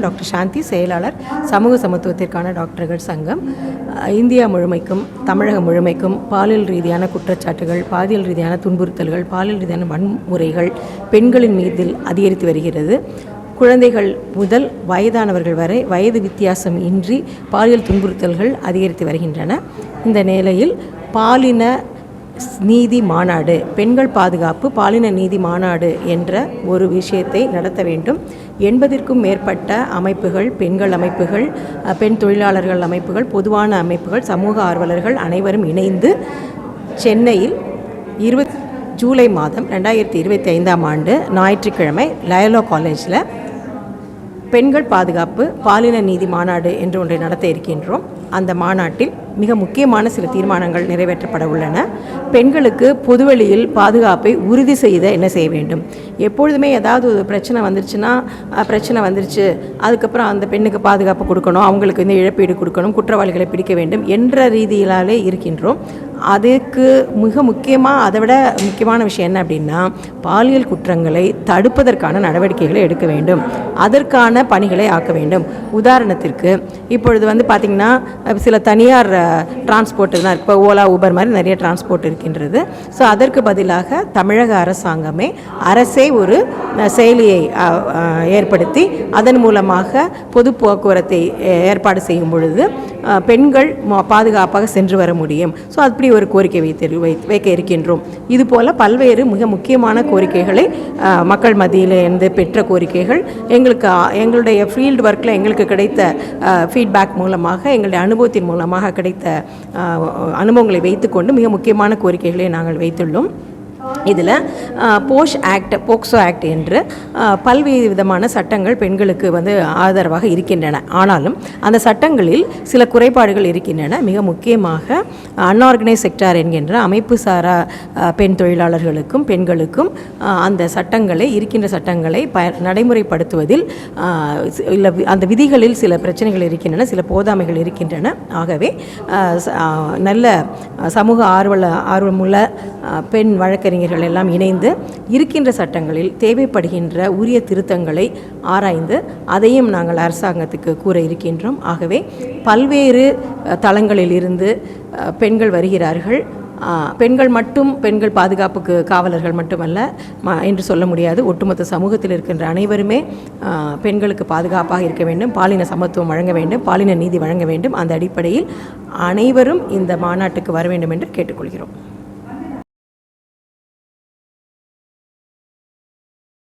Doctor சாந்தி செயலாளர் சமூக சமத்துவத்திற்கான டாக்டர்கள் சங்கம். இந்தியா முழுமைக்கும் தமிழகம் முழுமைக்கும் பாலியல் ரீதியான குற்றச்சாட்டுகள் பாலியல் ரீதியான துன்புறுத்தல்கள் பாலியல் ரீதியான வன்முறைகள் பெண்களின் மீதில் அதிகரித்து வருகிறது. குழந்தைகள் முதல் வயதானவர்கள் வரை வயது வித்தியாசம் இன்றி பாலியல் துன்புறுத்தல்கள் அதிகரித்து வருகின்றன. இந்த நிலையில் பாலின நீதி மாநாடு பெண்கள் பாதுகாப்பு பாலின நீதி மாநாடு என்ற ஒரு விஷயத்தை நடத்த வேண்டும். எண்பதிற்கும் மேற்பட்ட அமைப்புகள் பெண்கள் அமைப்புகள் பெண் தொழிலாளர்கள் அமைப்புகள் பொதுவான அமைப்புகள் சமூக ஆர்வலர்கள் அனைவரும் இணைந்து சென்னையில் இருபத் ஜூலை மாதம் ரெண்டாயிரத்தி இருபத்தி ஐந்தாம் ஆண்டு ஞாயிற்றுக்கிழமை லயலோ காலேஜில் பெண்கள் பாதுகாப்பு பாலின நீதி மாநாடு என்று ஒன்றை நடத்த இருக்கின்றோம். அந்த மாநாட்டில் மிக முக்கியமான சில தீர்மானங்கள் நிறைவேற்றப்பட உள்ளன. பெண்களுக்கு பொதுவெளியில் பாதுகாப்பை உறுதி செய்த என்ன செய்ய வேண்டும்? எப்பொழுதுமே ஏதாவது ஒரு பிரச்சனை வந்துருச்சுன்னா பிரச்சனை வந்துருச்சு அதுக்கப்புறம் அந்த பெண்ணுக்கு பாதுகாப்பு கொடுக்கணும் அவங்களுக்கு வந்து இழப்பீடு கொடுக்கணும் குற்றவாளிகளை பிடிக்க வேண்டும் என்ற ரீதியிலாலே இருக்கின்றோம். அதுக்கு மிக முக்கியமாக அதை விட முக்கியமான விஷயம் என்ன அப்படின்னா பாலியல் குற்றங்களை தடுப்பதற்கான நடவடிக்கைகளை எடுக்க வேண்டும். அதற்கான பணிகளை ஆக்க வேண்டும். உதாரணத்திற்கு இப்பொழுது வந்து பார்த்திங்கன்னா சில தனியார் டிரான்ஸ்போர்ட் தான் இப்போ ஓலா ஊபர் மாதிரி நிறைய டிரான்ஸ்போர்ட் இருக்கின்றது. ஸோ அதற்கு பதிலாக தமிழக அரசாங்கமே அரசே ஒரு செயலியை ஏற்படுத்தி அதன் மூலமாக பொது போக்குவரத்தை ஏற்பாடு செய்யும் பொழுது பெண்கள் ம- பாதுகாப்பாக சென்று வர முடியும். ஸோ அப்படி ஒரு கோரிக்கை வைத்து வை வைக்க இருக்கின்றோம். இதுபோல் பல்வேறு மிக முக்கியமான கோரிக்கைகளை மக்கள் மத்தியில் இருந்து பெற்ற கோரிக்கைகள் எங்களுக்கு எங்களுடைய ஃபீல்டு ஒர்க்கில் எங்களுக்கு கிடைத்த ஃபீட்பேக் மூலமாக எங்களுடைய அனுபவத்தின் மூலமாக கிடைத்த அனுபவங்களை வைத்துக்கொண்டு மிக முக்கியமான கோரிக்கைகளை நாங்கள் வைத்துள்ளோம். இதில் போஷ் ஆக்ட் போக்சோ ஆக்ட் என்று பல்வேறு விதமான சட்டங்கள் பெண்களுக்கு வந்து ஆதரவாக இருக்கின்றன. ஆனாலும் அந்த சட்டங்களில் சில குறைபாடுகள் இருக்கின்றன. மிக முக்கியமாக அன்ஆர்கனைஸ் செக்டார் என்கின்ற அமைப்பு சாரா பெண் தொழிலாளர்களுக்கும் பெண்களுக்கும் அந்த சட்டங்களை இருக்கின்ற சட்டங்களை ப நடைமுறைப்படுத்துவதில் இல்லை அந்த விதிகளில் சில பிரச்சனைகள் இருக்கின்றன சில போதாமைகள் இருக்கின்றன. ஆகவே நல்ல சமூக ஆர்வல ஆர்வமுள்ள பெண் வழக்கறி வழக்கறிஞர்கள் எல்லாம் இணைந்து இருக்கின்ற சட்டங்களில் தேவைப்படுகின்ற உரிய திருத்தங்களை ஆராய்ந்து அதையும் நாங்கள் அரசாங்கத்துக்கு கூற இருக்கின்றோம். ஆகவே பல்வேறு அஹ், தளங்களில் இருந்து பெண்கள் வருகிறார்கள். பெண்கள் மட்டும் பெண்கள் பாதுகாப்புக்கு காவலர்கள் மட்டுமல்ல ம- என்று சொல்ல முடியாது. ஒட்டுமொத்த சமூகத்தில் இருக்கின்ற அனைவருமே பெண்களுக்கு பாதுகாப்பாக இருக்க வேண்டும். பாலின சமத்துவம் வழங்க வேண்டும். பாலின நீதி வழங்க வேண்டும். அந்த அடிப்படையில் அனைவரும் இந்த மாநாட்டுக்கு வர வேண்டும் என்று கேட்டுக்கொள்கிறோம்.